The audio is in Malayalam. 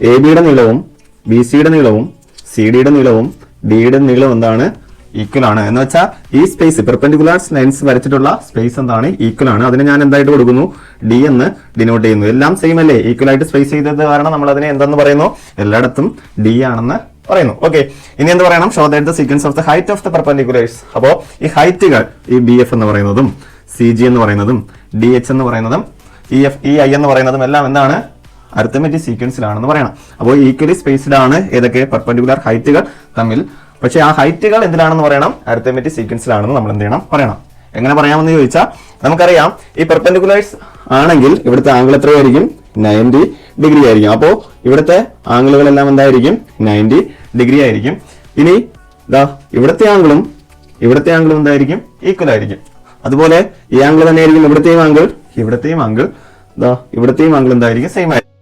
എ ബിയുടെ നീളവും ബി സിയുടെ നീളവും സി ഡിയുടെ നീളവും ഡിയുടെ നീളവും എന്താണ്? ഈക്വൽ ആണ്. എന്ന് വെച്ചാൽ ഈ സ്പേസ് പെർപെൻഡിക്കുലർ ലൈൻസ് വരച്ചിട്ടുള്ള സ്പേസ് എന്താണ്? ഈക്വൽ ആണ്. അതിന് ഞാൻ എന്തായിട്ട് കൊടുക്കുന്നു? ഡി എന്ന് ഡിനോട്ട് ചെയ്യുന്നു. എല്ലാം സെയിം അല്ലേ? ഈക്വൽ ആയിട്ട് സ്പേസ് ചെയ്തത് കാരണം നമ്മൾ അതിനെ എന്തെന്ന് പറയുന്നു? എല്ലായിടത്തും ഡി ആണെന്ന് പറയുന്നു. ഓക്കെ ഇനി എന്ത് പറയണം? Show that the sequence of the height of the perpendiculars അപ്പോ ഈ ഹൈറ്റുകൾ ഈ ബി എഫ് എന്ന് പറയുന്നതും സി ജി എന്ന് പറയുന്നതും ഡി എച്ച് എന്ന് പറയുന്നതും ഇ എഫ് ഇ ഐ എന്ന് പറയുന്നതും എല്ലാം എന്താണ്? അരിത്തമെറ്റിക് സീക്വൻസിലാണെന്ന് പറയണം. അപ്പോൾ ഈക്വലി സ്പേസ്ഡ് ആണ് ഏതൊക്കെ പെർപെൻഡിക്കുലർ ഹൈറ്റുകൾ തമ്മിൽ. പക്ഷേ ആ ഹൈറ്റുകൾ എന്തിലാണെന്ന് പറയണം? അരിത്തമെറ്റിക് സീക്വൻസിലാണെന്ന് നമ്മൾ എന്ത് ചെയ്യണം? പറയണം. എങ്ങനെ പറയാമെന്ന് ചോദിച്ചാൽ നമുക്കറിയാം ഈ പെർപെൻഡിക്കുലേഴ്സ് ആണെങ്കിൽ ഇവിടുത്തെ ആംഗിൾ എത്രയായിരിക്കും? നയന്റി ഡിഗ്രി ആയിരിക്കും. അപ്പോൾ ഇവിടുത്തെ ആംഗിളുകളെല്ലാം എന്തായിരിക്കും? നയന്റി ഡിഗ്രി ആയിരിക്കും. ഇനി ഇതാ ഇവിടുത്തെ ആംഗിളും ഇവിടുത്തെ ആംഗിളും എന്തായിരിക്കും? ഈക്വൽ ആയിരിക്കും. അതുപോലെ ഈ ആംഗിൾ തന്നെയായിരിക്കും ഇവിടുത്തെയും ആംഗിൾ ഇവിടുത്തെയും ആംഗിൾ ഇതാ ഇവിടുത്തെയും ആംഗിൾ എന്തായിരിക്കും? സെയിം ആയിരിക്കും.